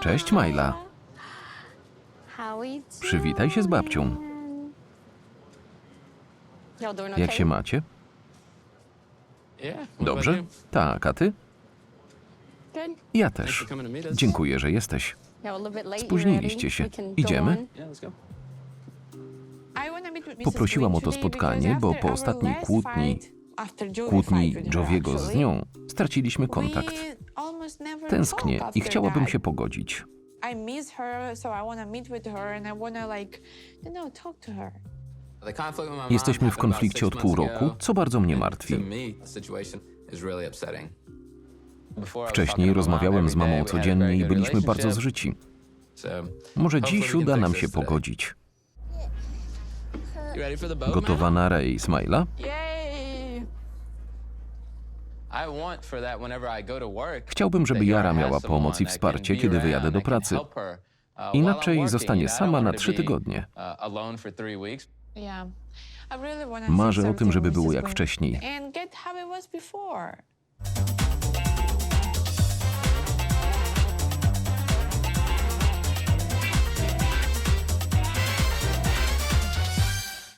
Cześć, Majla. Przywitaj się z babcią. Jak się macie? Dobrze? Tak, a ty? Ja też. Dziękuję, że jesteś. Spóźniliście się. Idziemy? Poprosiłam o to spotkanie, bo po ostatniej kłótni, kłótni Joviego z nią, straciliśmy kontakt. Tęsknię i chciałabym się pogodzić. I miss her, so I want to meet with her and I want to like, you know, talk to her. The conflict with my mom Jesteśmy w konflikcie od pół roku, co bardzo mnie martwi. Wcześniej rozmawiałem z mamą codziennie i byliśmy bardzo zżyci. Może dziś uda nam się pogodzić. Gotowa na rejs, Smajla? Chciałbym, żeby Jara miała pomoc i wsparcie, kiedy wyjadę do pracy. uh, Inaczej zostanie sama na trzy tygodnie. uh, Marzę o tym, żeby było jak wcześniej.